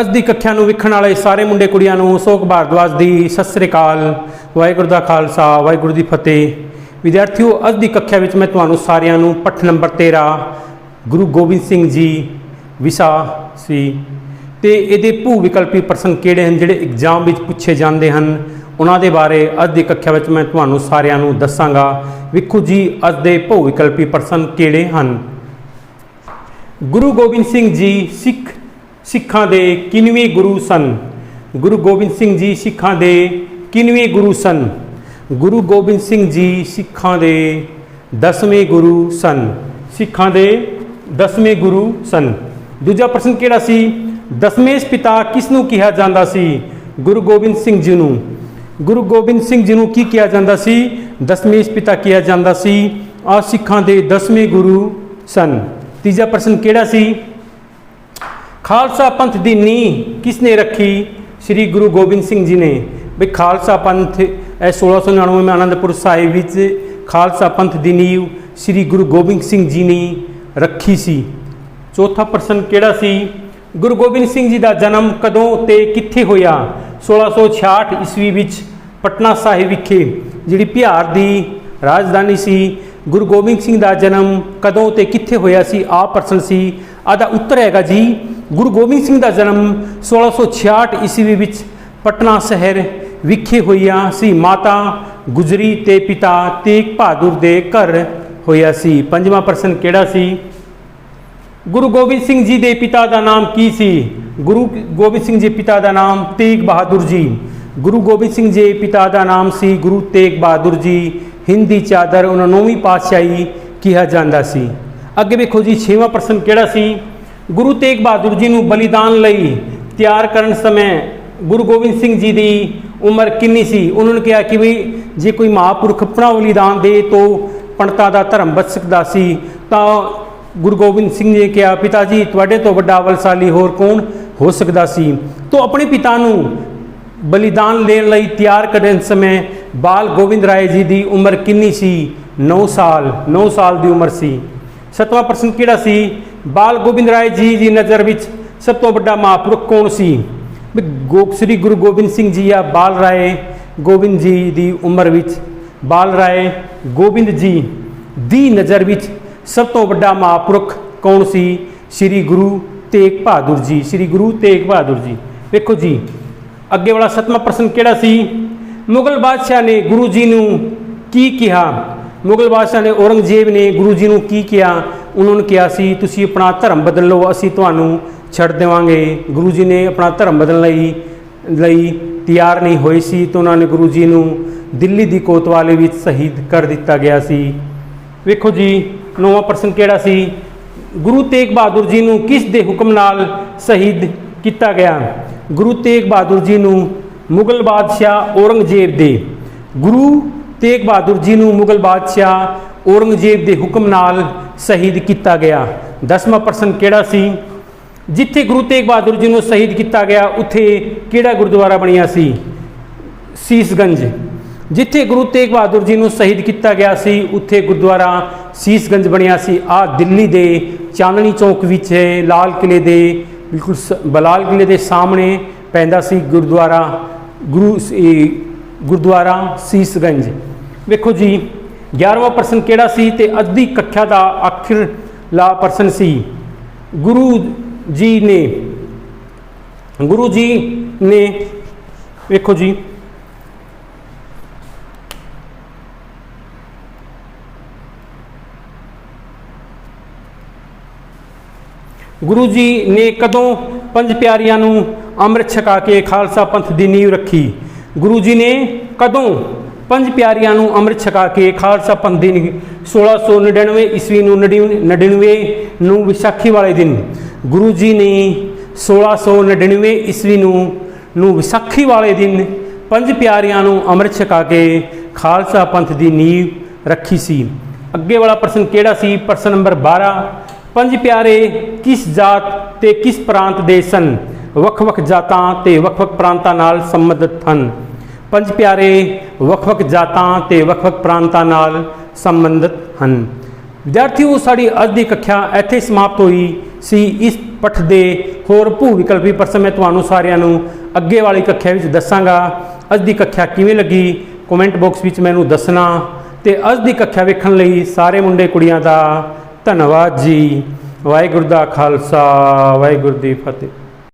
ਅੱਜ ਦੀ ਕੱਖਿਆ ਨੂੰ ਵੇਖਣ ਵਾਲੇ ਸਾਰੇ ਮੁੰਡੇ ਕੁੜੀਆਂ ਨੂੰ ਅਸ਼ੋਕ ਭਾਰਦਵਾਜ ਦੀ ਸਤਿ ਸ੍ਰੀ ਅਕਾਲ, ਵਾਹਿਗੁਰੂ ਦਾ ਖਾਲਸਾ, ਵਾਹਿਗੁਰੂ ਦੀ ਫਤਿਹ। ਵਿਦਿਆਰਥੀਓ, ਅੱਜ ਦੀ ਕੱਖਿਆ ਵਿੱਚ ਮੈਂ ਤੁਹਾਨੂੰ ਸਾਰਿਆਂ ਨੂੰ ਪੱਠ ਨੰਬਰ 13 ਗੁਰੂ ਗੋਬਿੰਦ ਸਿੰਘ ਜੀ ਵਿਸ਼ਾ ਸੀ। ਤੇ ਇਹਦੇ ਭੂ ਵਿਕਲਪੀ ਪ੍ਰਸ਼ਨ ਕਿਹੜੇ ਹਨ, ਜਿਹੜੇ ਐਗਜ਼ਾਮ ਵਿੱਚ ਪੁੱਛੇ ਜਾਂਦੇ ਹਨ, ਉਹਨਾਂ ਦੇ ਬਾਰੇ ਅੱਜ ਦੀ ਕੱਖਿਆ ਵਿੱਚ ਮੈਂ ਤੁਹਾਨੂੰ ਸਾਰਿਆਂ ਨੂੰ ਦੱਸਾਂਗਾ। ਵੇਖੋ ਜੀ, ਅੱਜ ਦੇ ਭੂ ਵਿਕਲਪੀ ਪ੍ਰਸ਼ਨ ਕਿਹੜੇ ਹਨ? ਗੁਰੂ ਗੋਬਿੰਦ ਸਿੰਘ ਜੀ ਸਿੱਖ ਸਿੱਖਾਂ ਦੇ ਕਿੰਨਵੇਂ ਗੁਰੂ ਸਨ? ਗੁਰੂ ਗੋਬਿੰਦ ਸਿੰਘ ਜੀ ਸਿੱਖਾਂ ਦੇ ਕਿਨਵੇਂ ਗੁਰੂ ਸਨ? ਗੁਰੂ ਗੋਬਿੰਦ ਸਿੰਘ ਜੀ ਸਿੱਖਾਂ ਦੇ 10ਵੇਂ ਗੁਰੂ ਸਨ। ਸਿੱਖਾਂ ਦੇ 10ਵੇਂ ਗੁਰੂ ਸਨ। ਦੂਜਾ ਪ੍ਰਸ਼ਨ ਕਿਹੜਾ ਸੀ? ਦਸਵੇਂ ਪਿਤਾ ਕਿਸ ਨੂੰ ਕਿਹਾ ਜਾਂਦਾ ਸੀ? ਗੁਰੂ ਗੋਬਿੰਦ ਸਿੰਘ ਜੀ ਨੂੰ। ਗੁਰੂ ਗੋਬਿੰਦ ਸਿੰਘ ਜੀ ਨੂੰ ਕੀ ਕਿਹਾ ਜਾਂਦਾ ਸੀ? ਦਸਵੇਂ ਪਿਤਾ ਕਿਹਾ ਜਾਂਦਾ ਸੀ ਆ ਸਿੱਖਾਂ ਦੇ 10ਵੇਂ ਗੁਰੂ ਸਨ। ਤੀਜਾ ਪ੍ਰਸ਼ਨ ਕਿਹੜਾ ਸੀ? ਖਾਲਸਾ ਪੰਥ ਦੀ ਨੀਂਹ ਕਿਸ ਨੇ ਰੱਖੀ? ਸ੍ਰੀ ਗੁਰੂ ਗੋਬਿੰਦ ਸਿੰਘ ਜੀ ਨੇ। ਵੀ ਖਾਲਸਾ ਪੰਥ, ਇਹ 1699 में ਆਨੰਦਪੁਰ ਸਾਹਿਬ ਵਿੱਚ ਖਾਲਸਾ ਪੰਥ ਦੀ ਨੀਂਹ ਸ੍ਰੀ ਗੁਰੂ ਗੋਬਿੰਦ ਸਿੰਘ ਜੀ ਨੇ ਰੱਖੀ ਸੀ। ਚੌਥਾ ਪ੍ਰਸ਼ਨ ਕਿਹੜਾ ਸੀ? ਗੁਰੂ ਗੋਬਿੰਦ ਸਿੰਘ ਜੀ ਦਾ ਜਨਮ ਕਦੋਂ ਤੇ ਕਿੱਥੇ ਹੋਇਆ? 1666 ਈਸਵੀ ਵਿੱਚ ਪਟਨਾ ਸਾਹਿਬ ਵਿਖੇ, ਜਿਹੜੀ ਬਿਹਾਰ ਦੀ ਰਾਜਧਾਨੀ ਸੀ। ਗੁਰੂ ਗੋਬਿੰਦ ਸਿੰਘ ਦਾ ਜਨਮ ਕਦੋਂ ਤੇ ਕਿੱਥੇ ਹੋਇਆ ਸੀ? ਆ ਪ੍ਰਸ਼ਨ ਸੀ। ਆਦਾ ਉੱਤਰ ਹੈਗਾ ਜੀ ਗੁਰੂ ਗੋਬਿੰਦ ਸਿੰਘ ਦਾ ਜਨਮ 1666 ਈਸਵੀ ਵਿੱਚ ਪਟਨਾ ਸ਼ਹਿਰ ਵਿਖੇ ਹੋਇਆ ਸੀ। ਮਾਤਾ ਗੁਜਰੀ ਤੇ ਪਿਤਾ ਤੇਗ ਬਹਾਦਰ ਦੇ ਘਰ ਹੋਇਆ ਸੀ। ਪੰਜਵਾਂ ਪ੍ਰਸ਼ਨ ਕਿਹੜਾ ਸੀ? ਗੁਰੂ ਗੋਬਿੰਦ ਸਿੰਘ ਜੀ ਦੇ ਪਿਤਾ ਦਾ ਨਾਮ ਕੀ ਸੀ? ਗੁਰੂ ਗੋਬਿੰਦ ਸਿੰਘ ਜੀ ਪਿਤਾ ਦਾ ਨਾਮ ਤੇਗ ਬਹਾਦਰ ਜੀ। ਗੁਰੂ ਗੋਬਿੰਦ ਸਿੰਘ ਜੀ ਪਿਤਾ ਦਾ ਨਾਮ ਸੀ ਗੁਰੂ ਤੇਗ ਬਹਾਦਰ ਜੀ। ਹਿੰਦੀ ਚਾਦਰ ਉਹਨਾਂ ਨੌਵੀਂ ਪਾਤਸ਼ਾਹੀ ਕਿਹਾ ਜਾਂਦਾ ਸੀ। ਅੱਗੇ ਵੇਖੋ ਜੀ, ਛੇਵਾਂ ਪ੍ਰਸ਼ਨ ਕਿਹੜਾ ਸੀ? ਗੁਰੂ ਤੇਗ ਬਹਾਦਰ ਜੀ ਨੂੰ ਬਲੀਦਾਨ ਲਈ ਤਿਆਰ ਕਰਨ ਸਮੇਂ ਗੁਰੂ ਗੋਬਿੰਦ ਸਿੰਘ ਜੀ ਦੀ ਉਮਰ ਕਿੰਨੀ ਸੀ? ਉਹਨਾਂ ਨੇ ਕਿਹਾ ਕਿ ਵੀ ਜੇ ਕੋਈ ਮਹਾਂਪੁਰਖ ਆਪਣਾ ਬਲੀਦਾਨ ਦੇ ਤਾਂ ਪੰਡਤਾਂ ਦਾ ਧਰਮ ਬਚ ਸਕਦਾ ਸੀ, ਤਾਂ ਗੁਰੂ ਗੋਬਿੰਦ ਸਿੰਘ ਜੀ ਨੇ ਕਿਹਾ, ਪਿਤਾ ਜੀ, ਤੁਹਾਡੇ ਤੋਂ ਵੱਡਾ ਬਲਸ਼ਾਲੀ ਹੋਰ ਕੌਣ ਹੋ ਸਕਦਾ ਸੀ? ਤੋਂ ਆਪਣੇ ਪਿਤਾ ਨੂੰ ਬਲੀਦਾਨ ਲੈਣ ਲਈ ਤਿਆਰ ਕਰਨ ਸਮੇਂ ਬਾਲ ਗੋਬਿੰਦ ਰਾਏ ਜੀ ਦੀ ਉਮਰ ਕਿੰਨੀ ਸੀ? 9 ਸਾਲ 9 ਸਾਲ ਦੀ ਉਮਰ ਸੀ। ਸਤਵਾਂ ਪ੍ਰਸ਼ਨ ਕਿਹੜਾ ਸੀ? ਬਾਲ ਗੋਬਿੰਦ ਰਾਏ ਜੀ ਦੀ ਨਜ਼ਰ ਵਿੱਚ ਸਭ ਤੋਂ ਵੱਡਾ ਮਹਾਂਪੁਰਖ ਕੌਣ ਸੀ? ਗੋ, ਸ੍ਰੀ ਗੁਰੂ ਗੋਬਿੰਦ ਸਿੰਘ ਜੀ ਆ ਬਾਲ ਰਾਏ ਗੋਬਿੰਦ ਜੀ ਦੀ ਉਮਰ ਵਿੱਚ, ਬਾਲ ਰਾਏ ਗੋਬਿੰਦ ਜੀ ਦੀ ਨਜ਼ਰ ਵਿੱਚ ਸਭ ਤੋਂ ਵੱਡਾ ਮਹਾਂਪੁਰਖ ਕੌਣ ਸੀ? ਸ੍ਰੀ ਗੁਰੂ ਤੇਗ ਬਹਾਦਰ ਜੀ, ਸ੍ਰੀ ਗੁਰੂ ਤੇਗ ਬਹਾਦਰ ਜੀ। ਵੇਖੋ ਜੀ, ਅੱਗੇ ਵਾਲਾ ਸਤਵਾਂ ਪ੍ਰਸ਼ਨ ਕਿਹੜਾ ਸੀ? ਮੁਗਲ ਬਾਦਸ਼ਾਹ ਨੇ ਗੁਰੂ ਜੀ ਨੂੰ ਕੀ ਕਿਹਾ? ਮੁਗਲ ਬਾਦਸ਼ਾਹ ਨੇ ਔਰੰਗਜ਼ੇਬ ਨੇ ਗੁਰੂ ਜੀ ਨੂੰ ਕੀ ਕਿਹਾ? ਉਹਨਾਂ ਨੂੰ ਕਿਹਾ ਸੀ, ਤੁਸੀਂ ਆਪਣਾ ਧਰਮ ਬਦਲ ਲਓ, ਅਸੀਂ ਤੁਹਾਨੂੰ ਛੱਡ ਦੇਵਾਂਗੇ। ਗੁਰੂ ਜੀ ਨੇ ਆਪਣਾ ਧਰਮ ਬਦਲਣ ਲਈ ਲਈ ਤਿਆਰ ਨਹੀਂ ਹੋਏ ਸੀ ਤਾਂ ਉਹਨਾਂ ਨੇ ਗੁਰੂ ਜੀ ਨੂੰ ਦਿੱਲੀ ਦੀ ਕੋਤਵਾਲੀ ਵਿੱਚ ਸ਼ਹੀਦ ਕਰ ਦਿੱਤਾ ਗਿਆ ਸੀ। ਵੇਖੋ ਜੀ, ਨੌਵਾਂ ਪ੍ਰਸ਼ਨ ਕਿਹੜਾ ਸੀ? ਗੁਰੂ ਤੇਗ ਬਹਾਦਰ ਜੀ ਨੂੰ ਕਿਸ ਦੇ ਹੁਕਮ ਨਾਲ ਸ਼ਹੀਦ ਕੀਤਾ ਗਿਆ? ਗੁਰੂ ਤੇਗ ਬਹਾਦਰ ਜੀ ਨੂੰ ਮੁਗਲ ਬਾਦਸ਼ਾਹ ਔਰੰਗਜ਼ੇਬ ਦੇ। ਗੁਰੂ ਤੇਗ ਬਹਾਦਰ ਜੀ ਨੂੰ ਮੁਗਲ ਬਾਦਸ਼ਾਹ ਔਰੰਗਜ਼ੇਬ ਦੇ ਹੁਕਮ ਨਾਲ ਸ਼ਹੀਦ ਕੀਤਾ ਗਿਆ। ਦਸਵਾਂ ਪ੍ਰਸ਼ਨ ਕਿਹੜਾ ਸੀ? ਜਿੱਥੇ ਗੁਰੂ ਤੇਗ ਬਹਾਦਰ ਜੀ ਨੂੰ ਸ਼ਹੀਦ ਕੀਤਾ ਗਿਆ, ਉੱਥੇ ਕਿਹੜਾ ਗੁਰਦੁਆਰਾ ਬਣਿਆ ਸੀ? ਸੀਸਗੰਜ। ਜਿੱਥੇ ਗੁਰੂ ਤੇਗ ਬਹਾਦਰ ਜੀ ਨੂੰ ਸ਼ਹੀਦ ਕੀਤਾ ਗਿਆ ਸੀ, ਉੱਥੇ ਗੁਰਦੁਆਰਾ ਸੀਸਗੰਜ ਬਣਿਆ ਸੀ। ਆ ਦਿੱਲੀ ਦੇ ਚਾਂਦਨੀ ਚੌਕ ਵਿੱਚ ਹੈ ਲਾਲ ਕਿਲੇ ਦੇ, ਬਿਲਕੁਲ ਸ- ਬਲਾਲ ਕਿਲੇ ਦੇ ਸਾਹਮਣੇ ਪੈਂਦਾ ਸੀ ਗੁਰਦੁਆਰਾ, ਗੁਰੂ ਗੁਰਦੁਆਰਾ ਸੀਸਗੰਜ। ਵੇਖੋ ਜੀ 11ਵਾਂ ਪ੍ਰਸ਼ਨ ਕਿਹੜਾ ਸੀ ਤੇ ਅੱਧੀ ਦੀ ਕੱਖਿਆ ਦਾ ਆਖਿਰ ਲਾ ਪ੍ਰਸ਼ਨ ਸੀ? ਗੁਰੂ ਜੀ ਨੇ, ਗੁਰੂ ਜੀ ਨੇ, ਵੇਖੋ ਜੀ। ਗੁਰੂ ਜੀ ਨੇ ਕਦੋਂ ਪੰਜ ਪਿਆਰਿਆਂ ਨੂੰ ਅੰਮ੍ਰਿਤ ਛਕਾ ਕੇ ਖਾਲਸਾ ਪੰਥ ਦੀ ਨੀਂਹ ਰੱਖੀ? ਗੁਰੂ ਜੀ ਨੇ ਕਦੋਂ ਪੰਜ ਪਿਆਰਿਆਂ ਨੂੰ ਅੰਮ੍ਰਿਤ ਛਕਾ ਕੇ ਖਾਲਸਾ ਪੰਥ ਦੀ ਨੀਂਹ 1699 ਈਸਵੀ ਨੂੰ 99 ਨੂੰ ਵਿਸਾਖੀ ਵਾਲੇ ਦਿਨ ਗੁਰੂ ਜੀ ਨੇ 1699 ਈਸਵੀ ਨੂੰ ਨੂੰ ਵਿਸਾਖੀ ਵਾਲੇ ਦਿਨ ਪੰਜ ਪਿਆਰਿਆਂ ਨੂੰ ਅੰਮ੍ਰਿਤ ਛਕਾ ਕੇ ਖਾਲਸਾ ਪੰਥ ਦੀ ਨੀਂਹ ਰੱਖੀ ਸੀ। ਅੱਗੇ ਵਾਲਾ ਪ੍ਰਸ਼ਨ ਕਿਹੜਾ ਸੀ? ਪ੍ਰਸ਼ਨ ਨੰਬਰ 12 ਪੰਜ ਪਿਆਰੇ ਕਿਸ ਜਾਤ ਤੇ ਕਿਸ ਪ੍ਰਾਂਤ ਦੇ ਸਨ? ਵੱਖ-ਵੱਖ ਜਾਤਾਂ ਤੇ ਵੱਖ-ਵੱਖ ਪ੍ਰਾਂਤਾਂ ਨਾਲ ਸੰਬੰਧਿਤ ਹਨ। ਪੰਜ ਪਿਆਰੇ ਵੱਖ-ਵੱਖ ਜਾਤਾਂ ਤੇ ਵੱਖ-ਵੱਖ ਪ੍ਰਾਂਤਾਂ ਨਾਲ ਸੰਬੰਧਿਤ ਹਨ। ਵਿਦਿਆਰਥੀਓ, ਸਾਡੀ ਅੱਜ ਦੀ ਕੱਖਿਆ ਇੱਥੇ ਸਮਾਪਤ ਹੋਈ ਸੀ। ਇਸ ਪਠ ਦੇ ਹੋਰ ਭੂ ਵਿਕਲਪੀ ਪ੍ਰਸ਼ਨ ਮੈਂ ਤੁਹਾਨੂੰ ਸਾਰਿਆਂ ਨੂੰ ਅੱਗੇ ਵਾਲੀ ਕੱਖਿਆ ਵਿੱਚ ਦੱਸਾਂਗਾ। ਅੱਜ ਦੀ ਕੱਖਿਆ ਕਿਵੇਂ ਲੱਗੀ? ਕਮੈਂਟ ਬਾਕਸ ਵਿੱਚ ਮੈਨੂੰ ਦੱਸਣਾ। ਤੇ ਅੱਜ ਦੀ ਕੱਖਿਆ ਵੇਖਣ ਲਈ ਸਾਰੇ ਮੁੰਡੇ ਕੁੜੀਆਂ ਦਾ ਧੰਨਵਾਦ ਜੀ। ਵਾਹਿਗੁਰੂ ਦਾ ਖਾਲਸਾ, ਵਾਹਿਗੁਰੂ ਦੀ ਫਤਿਹ।